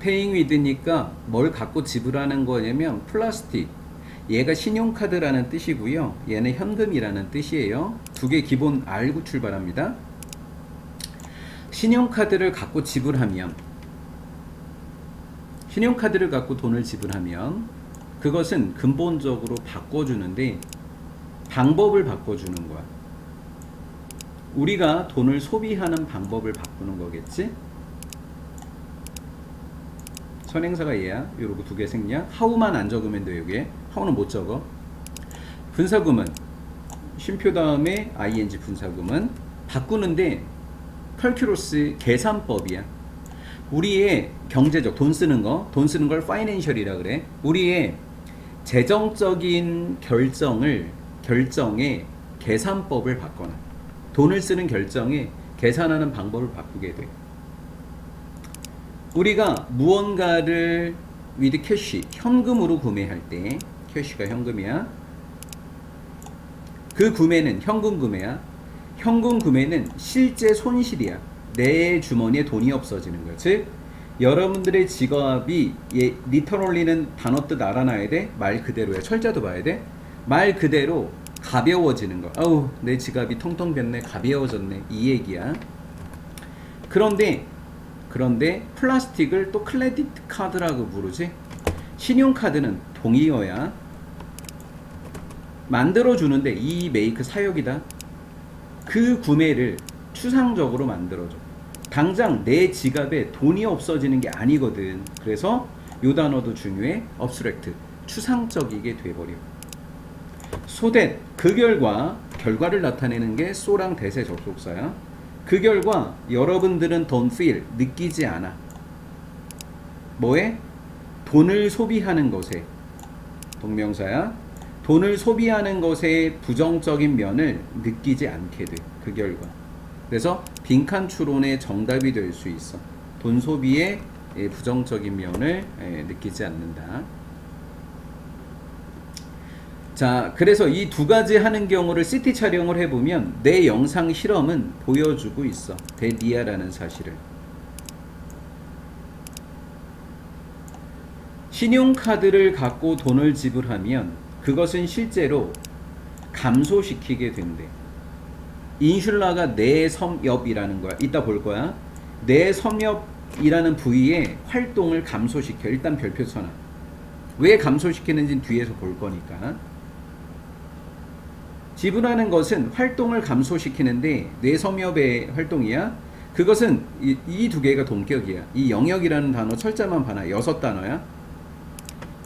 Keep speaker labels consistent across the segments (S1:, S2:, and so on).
S1: paying with니까 뭘 갖고 지불하는 거냐면 플라스틱. 얘가 신용카드라는 뜻이고요. 얘는 현금이라는 뜻이에요. 두 개 기본 알고 출발합니다. 신용카드를 갖고 지불하면 신용카드를 갖고 돈을 지불하면 그것은 근본적으로 바꿔주는데 방법을 바꿔주는 거야. 우리가 돈을 소비하는 방법을 바꾸는 거겠지? 선행사가 얘야. 요러고 두 개 생략. 하우만 안 적으면 돼, 여기에. 하우는 못 적어. 분사금은 쉼표 다음에 ing 분사금은 바꾸는데 컬큐로스 계산법이야. 우리의 경제적 돈 쓰는 거, 돈 쓰는 걸 파이낸셜이라 그래. 우리의 재정적인 결정을 결정의 계산법을 바꿔놔. 돈을 쓰는 결정에 계산하는 방법을 바꾸게 돼. 우리가 무언가를 with 캐시 현금으로 구매할 때 캐시가 현금이야. 그 구매는 현금 구매야. 현금 구매는 실제 손실이야. 내 주머니에 돈이 없어지는 거야. 즉 여러분들의 지갑이 예, 리터럴리는 단어 뜻 알아놔야 돼. 말 그대로야. 철자도 봐야 돼. 말 그대로 가벼워지는 거. 아우 내 지갑이 통통 변네 가벼워졌네 이 얘기야. 그런데 그런데 플라스틱을 또 크레딧 카드라고 부르지. 신용카드는 동의어야. 만들어 주는데 이 메이크 사역이다. 그 구매를 추상적으로 만들어줘. 당장 내 지갑에 돈이 없어지는 게 아니거든. 그래서 요 단어도 중요해. abstract. 추상적이게 돼버려. 소댓 그 결과 결과를 나타내는 게 소랑 대세 접속사야. 그 결과 여러분들은 don't feel 느끼지 않아. 뭐에? 돈을 소비하는 것에 동명사야. 돈을 소비하는 것의 부정적인 면을 느끼지 않게 돼. 그 결과. 그래서 빈칸 추론의 정답이 될 수 있어. 돈 소비의 예, 부정적인 면을 예, 느끼지 않는다. 자, 그래서 이 두 가지 하는 경우를 CT 촬영을 해보면 내 영상 실험은 보여주고 있어. 데디아라는 사실을. 신용카드를 갖고 돈을 지불하면 그것은 실제로 감소시키게 된대. 인슐라가 내 섬엽이라는 거야. 이따 볼 거야. 내 섬엽이라는 부위의 활동을 감소시켜. 일단 별표 쳐놔. 왜 감소시키는지 뒤에서 볼 거니까. 지불하는 것은 활동을 감소시키는데 뇌섬엽의 활동이야. 그것은 이 두 개가 동격이야. 이 영역이라는 단어 철자만 봐라. 여섯 단어야.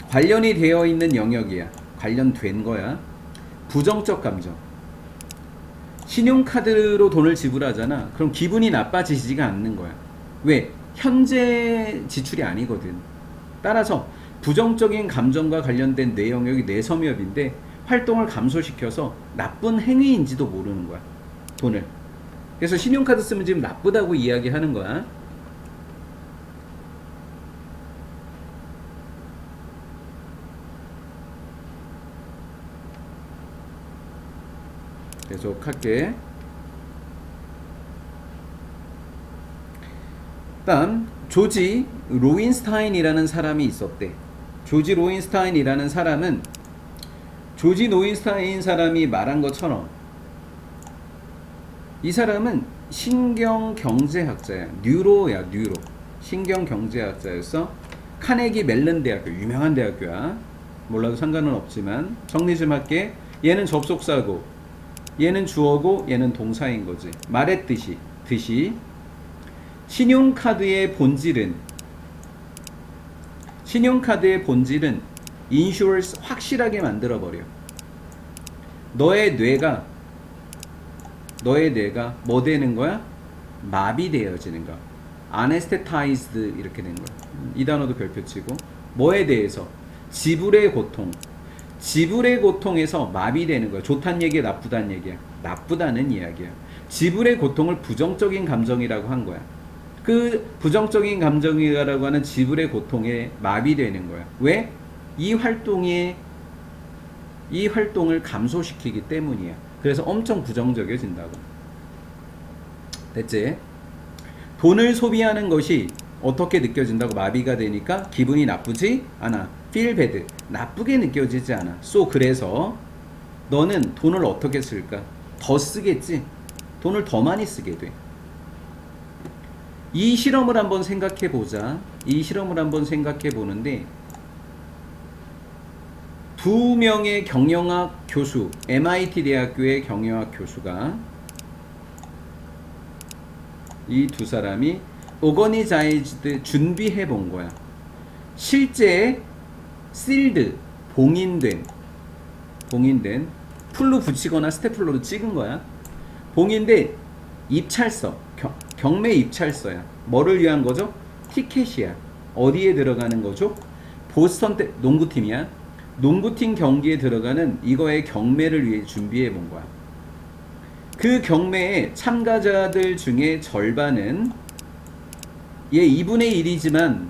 S1: 관련이 되어 있는 영역이야. 관련된 거야. 부정적 감정. 신용카드로 돈을 지불하잖아. 그럼 기분이 나빠지지가 않는 거야. 왜? 현재 지출이 아니거든. 따라서 부정적인 감정과 관련된 뇌 영역이 뇌섬엽인데 활동을 감소시켜서 나쁜 행위인지도 모르는 거야. 돈을. 그래서 신용카드 쓰면 지금 나쁘다고 이야기하는 거야. 계속 할게. 다음 조지 로인스타인이라는 사람이 있었대. 조지 로인스타인이라는 사람은 조지 노인스타인 사람이 말한 것처럼 이 사람은 신경 경제학자야. 뉴로야, 뉴로. 신경 경제학자였어. 카네기 멜론 대학교 유명한 대학교야. 몰라도 상관은 없지만 정리 좀 할게. 얘는 접속사고 얘는 주어고 얘는 동사인 거지. 말했듯이 듯이 신용카드의 본질은 신용카드의 본질은 인슈얼스 확실하게 만들어 버려. 너의 뇌가 너의 뇌가 뭐 되는 거야? 마비되어지는 거야. anestheticed 이렇게 된 거야. 이 단어도 별표 치고 뭐에 대해서 지불의 고통. 지불의 고통에서 마비되는 거야. 좋다는 얘기야, 나쁘다는 얘기야. 나쁘다는 이야기야. 지불의 고통을 부정적인 감정이라고 한 거야. 그 부정적인 감정이라고 하는 지불의 고통에 마비되는 거야. 왜? 이 활동에 이 활동을 감소시키기 때문이야. 그래서 엄청 부정적이어진다고. 됐지? 돈을 소비하는 것이 어떻게 느껴진다고 마비가 되니까 기분이 나쁘지 않아. feel bad. 나쁘게 느껴지지 않아. so 그래서 너는 돈을 어떻게 쓸까? 더 쓰겠지. 돈을 더 많이 쓰게 돼. 이 실험을 한번 생각해 보자. 이 실험을 한번 생각해 보는데 두 명의 경영학 교수, MIT 대학교의 경영학 교수가 이 두 사람이 오거니자이즈드 준비해 본 거야. 실제 실드 봉인된 봉인된 풀로 붙이거나 스테플러로 찍은 거야. 봉인된 입찰서 경, 경매 입찰서야. 뭐를 위한 거죠? 티켓이야. 어디에 들어가는 거죠? 보스턴 때 농구팀이야. 농구팀 경기에 들어가는 이거의 경매를 위해 준비해 본 거야. 그 경매에 참가자들 중에 절반은 얘 2분의 1이지만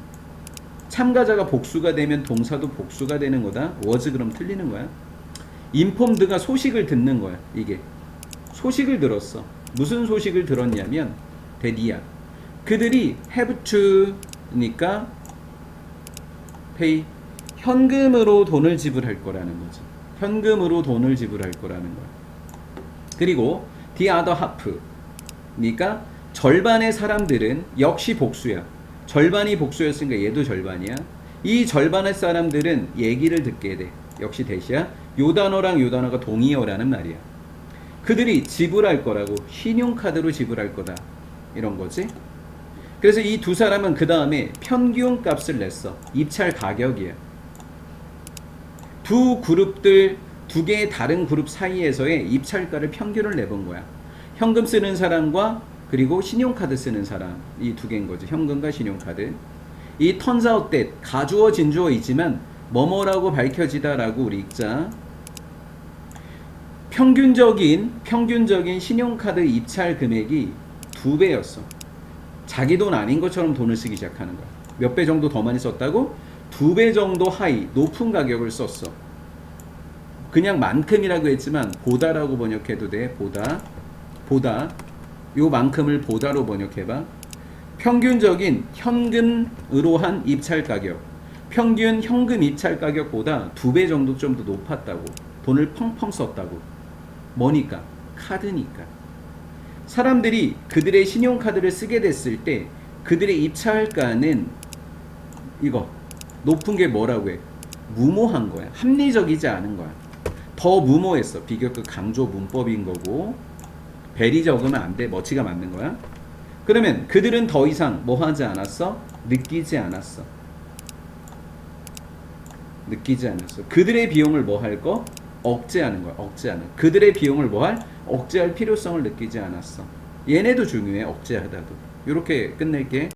S1: 참가자가 복수가 되면 동사도 복수가 되는 거다. 워즈 그럼 틀리는 거야. 인폼드가 소식을 듣는 거야. 이게 소식을 들었어. 무슨 소식을 들었냐면 데디야. 그들이 have to니까 pay 현금으로 돈을 지불할 거라는 거지. 현금으로 돈을 지불할 거라는 거야. 그리고 the other half니까 절반의 사람들은 역시 복수야. 절반이 복수였으니까 얘도 절반이야. 이 절반의 사람들은 얘기를 듣게 돼. 역시 대시야. 요 단어랑 요 단어가 동의어라는 말이야. 그들이 지불할 거라고 신용카드로 지불할 거다. 이런 거지. 그래서 이 두 사람은 그 다음에 평균 값을 냈어. 입찰 가격이야. 두 그룹들 두 개의 다른 그룹 사이에서의 입찰가를 평균을 내본 거야. 현금 쓰는 사람과 그리고 신용카드 쓰는 사람 이 두 개인 거죠. 현금과 신용카드. 이 out that 가주어 진주어이지만 뭐뭐라고 밝혀지다라고 우리 읽자. 평균적인 평균적인 신용카드 입찰 금액이 두 배였어. 자기 돈 아닌 것처럼 돈을 쓰기 시작하는 거야. 몇 배 정도 더 많이 썼다고? 두 배 정도 하이 높은 가격을 썼어. 그냥 만큼이라고 했지만 보다라고 번역해도 돼. 보다. 보다. 요만큼을 보다로 번역해봐. 평균적인 현금으로 한 입찰 가격. 평균 현금 입찰 가격보다 두 배 정도 좀 더 높았다고. 돈을 펑펑 썼다고. 뭐니까? 카드니까. 사람들이 그들의 신용카드를 쓰게 됐을 때 그들의 입찰가는 이거 높은 게 뭐라고 해? 무모한 거야. 합리적이지 않은 거야. 더 무모했어. 비교급 강조 문법인 거고 벨이 적으면 안 돼. 머치가 맞는 거야. 그러면 그들은 더 이상 뭐 하지 않았어? 느끼지 않았어. 느끼지 않았어. 그들의 비용을 뭐 할 거? 억제하는 거야. 억제하는. 그들의 비용을 뭐 할? 억제할 필요성을 느끼지 않았어. 얘네도 중요해. 억제하다도. 이렇게 끝낼게.